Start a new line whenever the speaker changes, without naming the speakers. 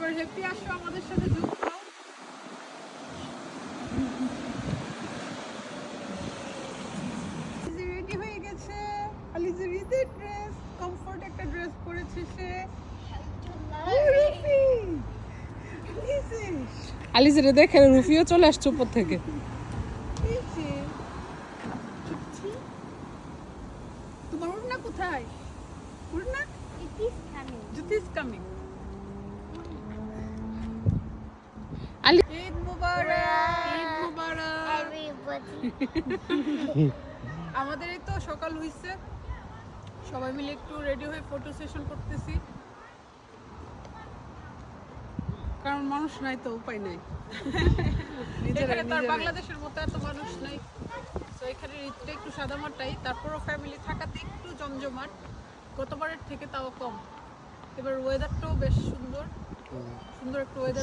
এবার হ্যাপি আসো আমাদের সাথে যুক্ত রেডি হয়ে গেছে। আলিজের ঈদের ড্রেস কমফোর্ট একটা ড্রেস পরেছে সে। আলিজে
আলিজেরে দেখে রুফিও চলে আসছে উপর থেকে।
তোমার উড়না কোথায়? উড়না
It is coming.
জুতি ইজ কামিং আমাদের এই তো সকাল হইছে। সবাই মিলে একটু রেডি হয়ে ফটো সেশন করতেছি। কারণ মানুষ নাই তো উপায় নাই। এখানে তো আর বাংলাদেশের মতো এত মানুষ নাই। তো এখানে ঈদটা একটু সাদামাটাই তারপরও ফ্যামিলি থাকাতে একটু জমজমাট। গতবারের থেকে তাও কম। এবার ওয়েদারটাও বেশ সুন্দর। সুন্দর একটা ওয়েদার